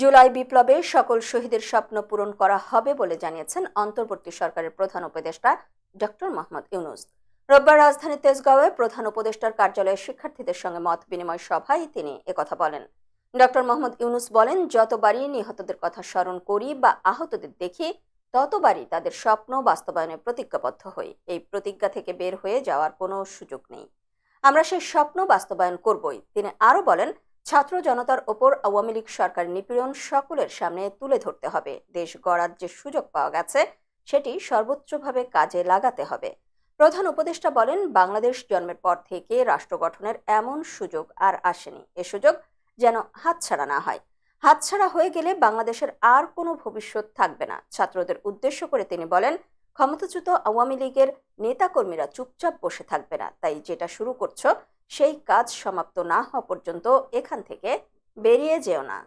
জুলাই বিপ্লবে সকল শহীদের স্বপ্ন পূরণ করা হবে বলে জানিয়েছেন অন্তর্বর্তী সরকারের প্রধান উপদেষ্টা ডক্টর মোহাম্মদ ইউনুস। রোববার রাজধানী তেজগাঁওয়ে প্রধান উপদেষ্টার কার্যালয়ে শিক্ষার্থীদের সঙ্গে মত বিনিময় সভায় তিনি একথা বলেন। ডক্টর মোহাম্মদ ইউনুস বলেন, যতবারই নিহতদের কথা স্মরণ করি বা আহতদের দেখি, ততবারই তাদের স্বপ্ন বাস্তবায়নে প্রতিজ্ঞাবদ্ধ হই। এই প্রতিজ্ঞা থেকে বের হয়ে যাওয়ার কোনো সুযোগ নেই। আমরা সেই স্বপ্ন বাস্তবায়ন করবই। তিনি আরও বলেন ছাত্র জনতার ওপর আওয়ামী লীগ সরকার নিপীড়ন সকলের সামনে তুলে ধরতে হবে। দেশ গড়ার যে সুযোগ পাওয়া গেছে, সেটি সর্বোচ্চভাবে কাজে লাগাতে হবে। প্রধান উপদেষ্টা বলেন, বাংলাদেশ জন্মের পর থেকে রাষ্ট্র গঠনের এমন সুযোগ আর আসেনি। এ সুযোগ যেন হাতছাড়া না হয়। হাতছাড়া হয়ে গেলে বাংলাদেশের আর কোনো ভবিষ্যৎ থাকবে না। ছাত্রদের উদ্দেশ্য করে তিনি বলেন, ক্ষমতাচ্যুত আওয়ামী লীগের নেতাকর্মীরা চুপচাপ বসে থাকবে না। তাই যেটা শুরু করছ সেই কাজ সমাপ্ত না হওয়া পর্যন্ত এখান থেকে বেরিয়ে যেও না।